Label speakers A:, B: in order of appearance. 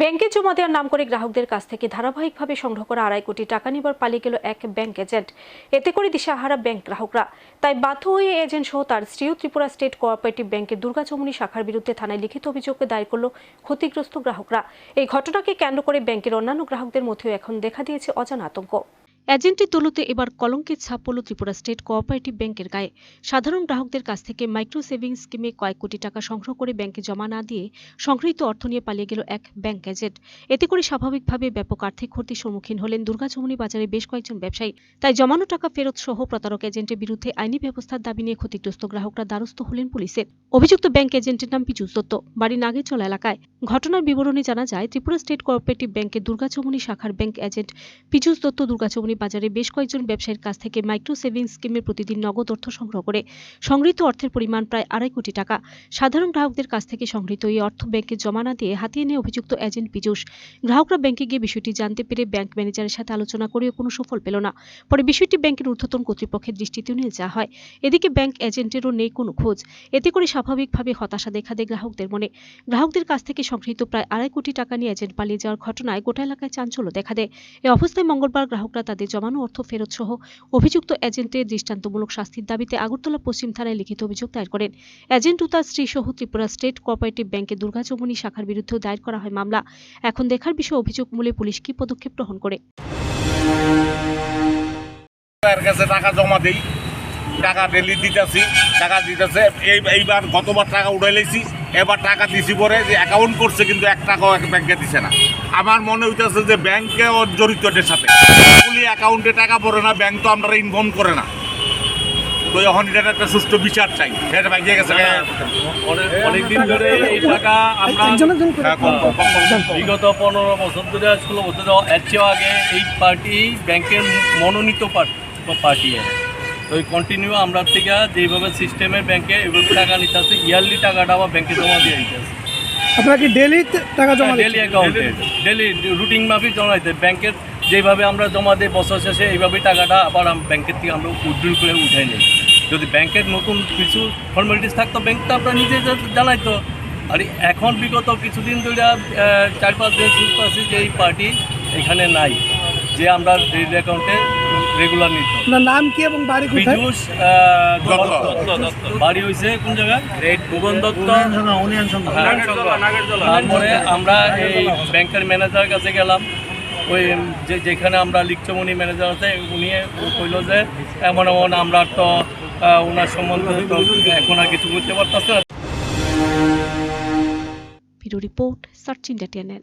A: ব্যাংকে জমা দেওয়ার নাম করে গ্রাহকদের কাছ থেকে ধারাবাহিকভাবে সংগ্রহ করা আড়াই কোটি টাকা নিবার পালিয়ে গেল এক ব্যাংক এজেন্ট। এতে করে দিশাহারা ব্যাংক গ্রাহকরা। তাই বাধ্য হয়ে এজেন্ট সহ তার স্ত্রীও ত্রিপুরা স্টেট কোঅপারেটিভ ব্যাংকের দুর্গাচমনি শাখার বিরুদ্ধে থানায় লিখিত অভিযোগ দায়ের করল ক্ষতিগ্রস্ত গ্রাহকরা। এই ঘটনাকে কেন্দ্র করে ব্যাংকের অন্যান্য গ্রাহকদের মধ্যেও এখন দেখা দিয়েছে অজানা আতঙ্ক। এজেন্টের দৌলতে এবার কলঙ্কের ছাপ পড়ল ত্রিপুরা স্টেট কোঅপারেটিভ ব্যাংকের গায়ে। সাধারণ গ্রাহকদের কাছ থেকে মাইক্রো সেভিংস স্কিমে কয়েক কোটি টাকা সংগ্রহ করে ব্যাংকে জমা না দিয়ে সংগৃহীত অর্থ নিয়ে পালিয়ে গেল এক ব্যাংক এজেন্ট। এতে করে স্বাভাবিকভাবে ব্যাপক আর্থিক ক্ষতির সম্মুখীন হলেন দুর্গাচমনি বাজারে বেশ কয়েকজন ব্যবসায়ী। তাই জমানো টাকা ফেরত সহ প্রতারক এজেন্টের বিরুদ্ধে আইনি ব্যবস্থার দাবি নিয়ে ক্ষতিগ্রস্ত গ্রাহকরা দ্বারস্থ হলেন পুলিশের অভিযুক্ত ব্যাংক এজেন্টের নাম পিচুস দত্ত। বাড়ি নাগেরচলা এলাকায়। ঘটনার বিবরণী জানা যায়, ত্রিপুরা স্টেট কোঅপারেটিভ ব্যাংকের দুর্গাচমনি শাখার ব্যাংক এজেন্ট পিচুস দত্ত দুর্গাচমনি বাজারে বেশ কয়েকজন ব্যবসায়ীর কাছ থেকে মাইক্রো সেভিংস স্কিমের প্রতিদিন নগদ অর্থ সংগ্রহ করে সংগৃহীত অর্থের পরিমাণ প্রায় আড়াই কোটি টাকা। সাধারণ গ্রাহকদের কাছ থেকে সংগৃহীত এই অর্থ ব্যাংকে জমা না দিয়ে হাতিয়ে নিয়ে অভিযুক্ত এজেন্ট পিজুস গ্রাহকরা ব্যাংকে গিয়ে বিষয়টি জানতে পেরে ব্যাংক ম্যানেজারের সাথে আলোচনা করেও কোনো সুফল পেল না। পরে বিষয়টি ব্যাংকের ঊর্ধ্বতন কর্তৃপক্ষের দৃষ্টিতেও নিয়ে যাওয়া হয়। এদিকে ব্যাংক এজেন্টেরও নেই কোনো খোঁজ। এতে করে স্বাভাবিকভাবে হতাশা দেখা দেয় গ্রাহকদের মনে। গ্রাহকদের কাছ থেকে সংগৃহীত প্রায় আড়াই কোটি টাকা নিয়ে এজেন্ট পালিয়ে যাওয়ার ঘটনায় গোটা এলাকায় চাঞ্চল্য দেখা দেয়। এ অবস্থায় মঙ্গলবার গ্রাহকরা তাদের জমানো, অর্থ ফেরত সহ অভিযুক্ত এজেন্টের দৃষ্টান্তমূলক শাস্তির দাবিতে আগরতলা পশ্চিম থানায় লিখিত অভিযোগ দায়ের করেন। এজেন্ট ও তার স্ত্রী সহ ত্রিপুরা স্টেট কোঅপারেটিভ ব্যাংকের দুর্গাচমনি শাখার বিরুদ্ধেও দায়ের করা হয় মামলা। এখন দেখার বিষয়, অভিযোগ মূলে পুলিশ কি পদক্ষেপ গ্রহণ করে?
B: টাকা জমা ডেলি দিতেছি, টাকা দিতেছে। এই, এইবার গতবার টাকা উঠাই লাইছি, এবার টাকা দিছি পরে যে অ্যাকাউন্ট করছে কিন্তু এক টাকাও এক ব্যাংকে দিছে না। আমার মনে হইতেছে যে ব্যাংকে ওর জড়িত এটার সাথে পুলি অ্যাকাউন্টে টাকা পড়ে না ব্যাংক তো আমরা ইনফর্ম করে না। তো এখন এটার একটা সুষ্ঠু বিচার চাই। এটা ব্যাংকে গেছে।
C: অনেকদিন ধরে এই টাকা আমরা
B: হ্যাঁ।
C: বিগত পনেরো বছর ধরে ষোলো বছর ধরে এর চেয়েও আগে এই পার্টি ব্যাংকের মনোনীত পার্টি তো এই কন্টিনিউ আমরা থেকে যেভাবে সিস্টেমের ব্যাংকে এইভাবে টাকা নিতে আসছে ইয়ারলি টাকাটা আবার ব্যাংকে জমা দিয়ে দিতে
D: আপনারা কি ডেলি টাকা জমা
C: ডেলি অ্যাকাউন্টে ডেলি রুটিন মাফিক জমা দিতে ব্যাংকের যেভাবে আমরা জমা দিই বছর শেষে এইভাবেই টাকাটা আবার ব্যাংকের থেকে আমরা উইথড্রল করে উঠাই নিই। যদি ব্যাংকের নতুন কিছু ফর্মালিটিস থাকতো ব্যাংক তো আমরা নিজে জানাইতো। আর এখন বিগত কিছুদিন ধরে চার পাঁচ দিন শুনতে যে এই পার্টি এখানে নাই। যে আমরা ডেলি অ্যাকাউন্টে রেগুলার নিত।
D: আপনার নাম কি এবং বাড়ি কোথায়?
C: বিজুস
B: দত্ত।
C: বাড়ি হয়েছে কোন জায়গায়? ভুবন দত্ত। তারপরে আমরা এই ব্যাংকের ম্যানেজারের কাছে গেলাম। ওই যে যেখানে আমরা লিখচমনি ম্যানেজার আছে উনি কইল যে এমন এমন আমরা তো ওনার সম্বন্ধে তো এখন আর কিছু করতে পারতেছে না।
A: Video report search India TNN